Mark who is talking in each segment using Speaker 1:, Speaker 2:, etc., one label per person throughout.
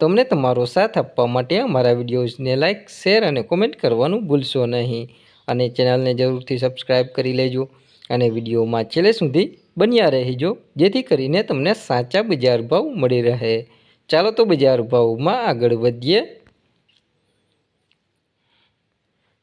Speaker 1: તો અમને તમારો સાથ આપવા માટે અમારા વિડીયોઝને લાઇક શેર અને કોમેન્ટ કરવાનું ભૂલશો નહીં. અને ચેનલને જરૂરથી સબસ્ક્રાઇબ કરી લેજો અને વિડીયોમાં છેલ્લે સુધી બન્યા રહેજો, જેથી કરીને તમને સાચા બજાર ભાવ મળી રહે. ચાલો તો બજાર ભાવમાં આગળ વધીએ.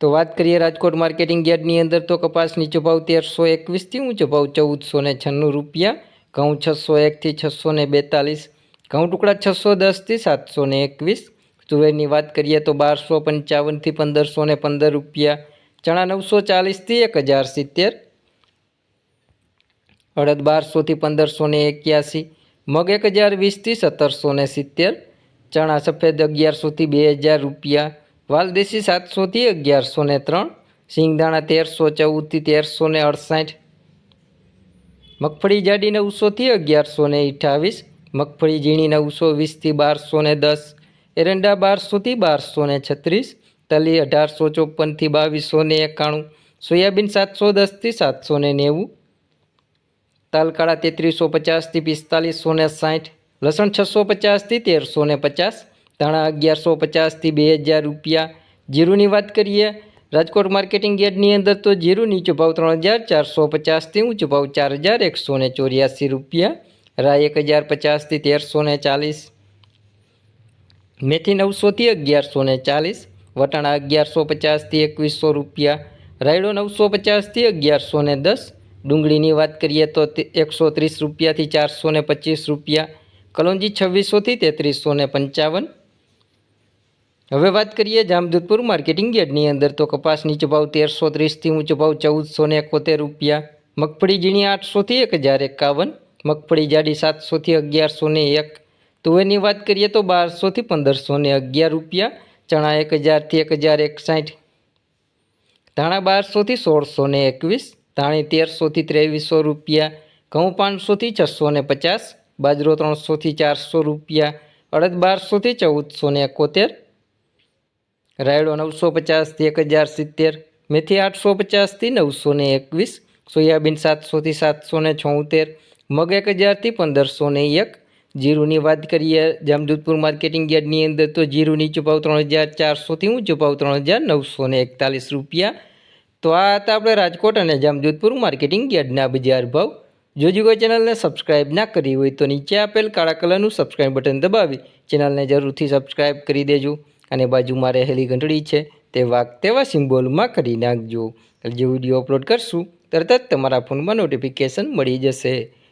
Speaker 1: તો વાત કરીએ રાજકોટ માર્કેટિંગ યાર્ડની અંદર તો કપાસ નીચો ભાવ તેરસો એકવીસથી ઊંચો ભાવ ચૌદસો ને છન્નું રૂપિયા, ઘઉં છસો એકથી છસો ને બેતાલીસ ઘઉં ટુકડા છસો દસથી સાતસો ને એકવીસ. તુવેરની વાત કરીએ તો બારસો પંચાવનથી પંદરસો ને પંદર રૂપિયા. ચણા નવસો ચાલીસથી એક હજાર સિત્તેર. અડદ બારસોથી પંદરસો ને એક્યાસી. મગ એક હજાર વીસથી સત્તરસો ને સિત્તેર. ચણા સફેદ અગિયારસોથી બે હજાર રૂપિયા. વાલદેશી સાતસોથી અગિયારસો ને ત્રણ. સિંગદાણા તેરસો ચૌદથી તેરસો ને અડસાઠ. મગફળી જાડી નવસોથી અગિયારસો ને અઠ્ઠાવીસ. મગફળી ઝીણી નવસો વીસથી બારસો ને દસ, એરંડા બારસોથી બારસો ને છત્રીસ, તલી અઢારસો ચોપનથી બાવીસો ને એકાણું, સોયાબીન સાતસો દસથી સાતસો ને નેવું, તાલકાળા તેત્રીસો પચાસથી પિસ્તાલીસો ને સાઠ, લસણ છસો પચાસથી તેરસો ને પચાસ, ધાણા અગિયારસો પચાસથી બે હજાર રૂપિયા. જીરુની વાત કરીએ, રાજકોટ માર્કેટિંગ યાર્ડની અંદર તો જીરું નીચો ભાવ ત્રણ હજાર ચારસો પચાસથી ઊંચો ભાવ ચાર હજાર એકસો ને ચોર્યાસી રૂપિયા. રાય એક હજાર પચાસથી તેરસો ને ચાલીસ. મેથી નવસોથી અગિયારસો ને ચાલીસ. વટાણા અગિયારસો પચાસથી એકવીસો રૂપિયા. રાયડો નવસો પચાસથી અગિયારસો ને દસ. ડુંગળીની વાત કરીએ તો એકસો ત્રીસ રૂપિયાથી ચારસો ને પચીસ રૂપિયા. કલોંજી છવ્વીસોથી તેત્રીસો ને પંચાવન. હવે વાત કરીએ જામજોધપુર માર્કેટિંગ યાર્ડની અંદર તો કપાસ નીચો તેરસો ત્રીસથી ઊંચો ભાવ ચૌદસો ને એકોતેર રૂપિયા. મગફળી ઝીણી આઠસોથી એક હજાર એકાવન. મગફળી જાડી સાતસોથી અગિયારસો ને એક તુવેરની વાત કરીએ તો બારસોથી પંદરસો ને અગિયાર રૂપિયા, ચણા એક હજારથી એક હજાર એકસાઠ. ધાણા બારસોથી સોળસો ને એકવીસ, ધાણી તેરસોથી ત્રેવીસો રૂપિયા, ઘઉં પાંચસોથી છસો ને પચાસ, બાજરો ત્રણસોથી ચારસો રૂપિયા, અડદ બારસોથી ચૌદસો ને એકોતેર, રાયડો નવસો પચાસથી એક હજાર સિત્તેર, મેથી આઠસો પચાસથી નવસો ને એકવીસ, સોયાબીન સાતસોથી સાતસો ને છોતેર મગ એક હજારથી પંદરસો ને એક. જીરુની વાત કરીએ જામજોધપુર માર્કેટિંગ યાર્ડની અંદર તો જીરુની ચૂપાવ ત્રણ હજાર ચારસોથી હું ચૂપાવ ત્રણ હજાર નવસો ને એકતાલીસ રૂપિયા. તો આ હતા આપણે રાજકોટ અને જામજોધપુર માર્કેટિંગ યાર્ડના બજાર ભાવ. જો જો કોઈ ચેનલને સબસ્ક્રાઇબ ના કરી હોય તો નીચે આપેલ કાળા કલરનું સબસ્ક્રાઇબ બટન દબાવી ચેનલને જરૂરથી સબસ્ક્રાઇબ કરી દેજો અને બાજુમાં રહેલી ઘંટડી છે તે વાક તેવા સિમ્બોલમાં કરી નાખજો. જે વીડિયો અપલોડ કરશું, તરત જ તમારા ફોનમાં નોટિફિકેશન મળી જશે.